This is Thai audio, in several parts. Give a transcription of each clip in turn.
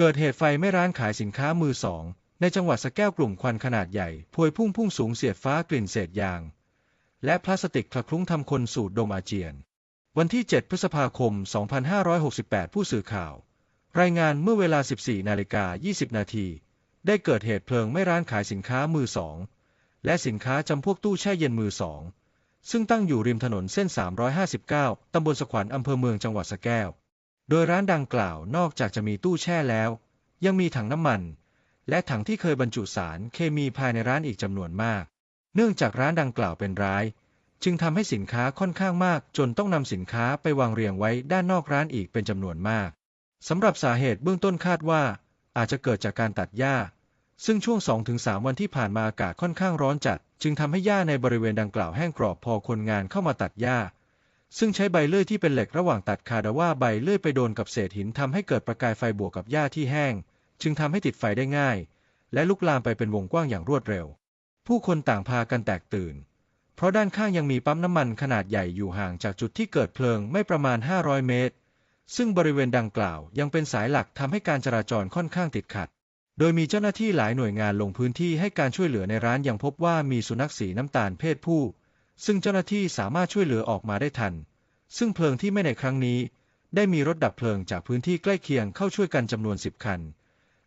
เกิดเหตุไฟไหม้ร้านขายสินค้ามือสอง ในจังหวัดสแก้วกลุ่มควันขนาดใหญ่ พวยพุ่งพุ่งสูงเสียดฟ้ากลิ่นเศษยาง และพลาสติกคละคลุ้งทำคนสูดดมอาเจียน วันที่ 7 พฤษภาคม 2568 ผู้สื่อข่าว รายงานเมื่อเวลา 14 นาฬิกา 20 นาที ได้เกิดเหตุเพลิงไหม้ร้านขายสินค้ามือสอง และสินค้าจำพวกตู้แช่เย็นมือสอง ซึ่งตั้งอยู่ริมถนนเส้น 359 ตำบลสขวัญอำเภอเมืองจังหวัดสแก้ว โดยร้านดังกล่าวนอกจากจะมีตู้แช่แล้ว ยังมีถังน้ำมัน และถังที่เคยบรรจุสารเคมีภายในร้านอีกจำนวนมาก เนื่องจากร้านดังกล่าวเป็นร้าย จึงทำให้สินค้าค่อนข้างมาก จนต้องนำสินค้าไปวางเรียงไว้ด้านนอกร้านอีกเป็นจำนวนมากสำหรับสาเหตุเบื้องต้นคาดว่า อาจจะเกิดจากการตัดหญ้า ซึ่งช่วง 2-3 วันที่ผ่านมาอากาศค่อนข้างร้อนจัด จึงทำให้หญ้าในบริเวณดังกล่าวแห้งกรอบพอคนงานเข้ามาตัดหญ้า ซึ่งใช้ใบเลื่อยที่เป็นเหล็กระหว่างตัดคาดาว่าใบเลื่อยไปโดนกับเศษหินทำให้เกิดประกายไฟบวกกับหญ้าที่แห้ง จึงทำให้ติดไฟได้ง่าย และลุกลามไปเป็นวงกว้างอย่างรวดเร็ว ผู้คนต่างพากันแตกตื่น เพราะด้านข้างยังมีปั๊มน้ำมันขนาดใหญ่อยู่ห่างจากจุดที่เกิดเพลิงไม่ประมาณ 500 เมตร ซึ่งบริเวณดังกล่าวยังเป็นสายหลักทำให้การจราจรค่อนข้างติดขัด โดยมีเจ้าหน้าที่หลายหน่วยงานลงพื้นที่ให้การช่วยเหลือในร้านยังพบว่ามีสุนัขสีน้ำตาลเพศผู้ ซึ่งเจ้าหน้าที่สามารถช่วยเหลือออกมาได้ทัน ซึ่งเพลิงที่ไม่ในครั้งนี้ ได้มีรถดับเพลิงจากพื้นที่ใกล้เคียงเข้าช่วยกันจำนวน 10 คัน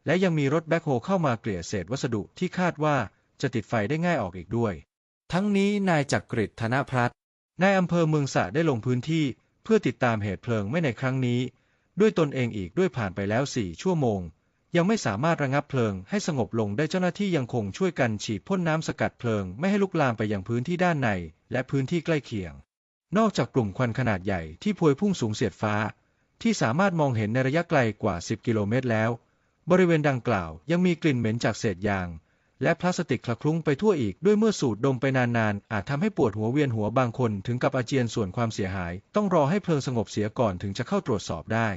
และยังมีรถแบ็คโฮเข้ามาเกลี่ยเศษวัสดุที่คาดว่าจะติดไฟได้ง่ายออกอีกด้วย ทั้งนี้นายจักริดธนพรัตน์นายอำเภอเมืองสระได้ลงพื้นที่เพื่อติดตามเหตุเพลิงไม่ในครั้งนี้ ด้วยตนเองอีกด้วยผ่านไปแล้วสี่ชั่วโมง ยังไม่สามารถระงับเพลิงให้สงบลงได้เจ้าหน้าที่ยังคงช่วยกันฉีดพ่นน้ำสกัดเพลิงไม่ให้ลุกลามไปยังพื้นที่ด้านใน และพื้นที่ใกล้เคียง นอกจากกลุ่มควันขนาดใหญ่ที่พวยพุ่งสูงเสียดฟ้า ที่สามารถมองเห็นในระยะไกลกว่า 10 กิโลเมตรแล้ว บริเวณดังกล่าวยังมีกลิ่นเหม็นจากเศษยาง และพลาสติกคละคลุ้งไปทั่วอีกด้วยเมื่อสูดดมไปนานๆอาจทำให้ปวดหัวเวียนหัวบางคนถึงกับอาเจียนส่วนความเสียหาย ต้องรอให้เพลิงสงบเสียก่อนถึงจะเข้าตรวจสอบได้